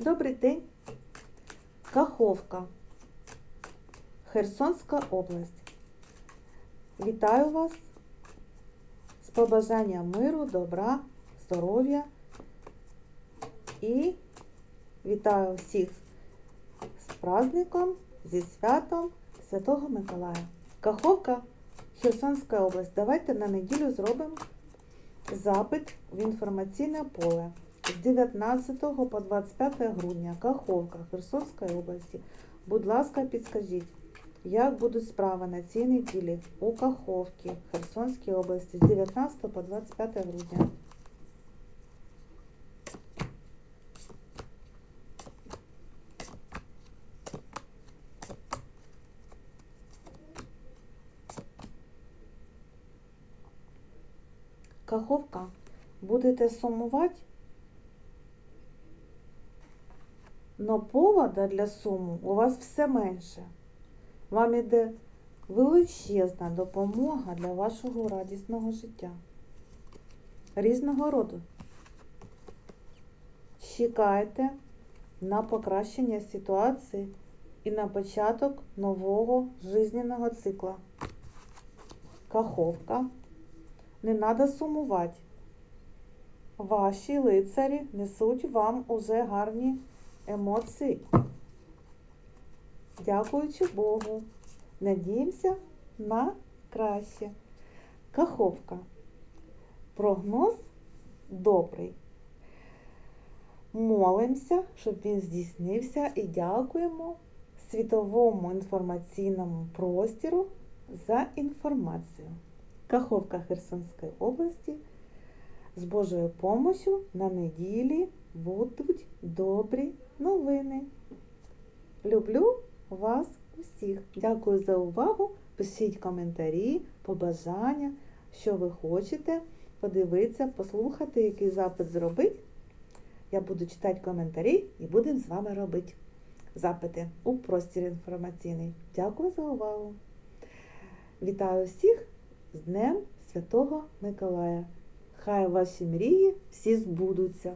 Добрий день. Каховка. Херсонська область. Вітаю вас з побажанням миру, добра, здоров'я і вітаю всіх з праздником, зі святом Святого Миколая. Каховка, Херсонська область. Давайте на неділю зробимо запит в інформаційне поле з 19 по 25 грудня. Каховка Херсонської області. Будь ласка, підскажіть, як будуть справи на цій неділі у Каховці Херсонській області з 19 по 25 грудня. Каховка, будете сумувати? Но повода для суму у вас все менше. Вам іде величезна допомога для вашого радісного життя. Різного роду. Чекайте на покращення ситуації і на початок нового жизненного цикла. Каховка. Не треба сумувати. Ваші лицарі несуть вам уже гарні емоції. Дякуючи Богу. Надіємося на краще. Каховка. Прогноз добрий. Молимося, щоб він здійснився і дякуємо світовому інформаційному простіру за інформацію. Каховка Херсонської області з Божою помощю на неділі будуть добрі новини. Люблю вас усіх. Дякую за увагу. Пишіть коментарі, побажання, що ви хочете подивитися, послухати, який запит зробити. Я буду читати коментарі і будемо з вами робити запити у простір інформаційний. Дякую за увагу. Вітаю всіх з Днем Святого Миколая. Хай ваші мрії всі збудуться.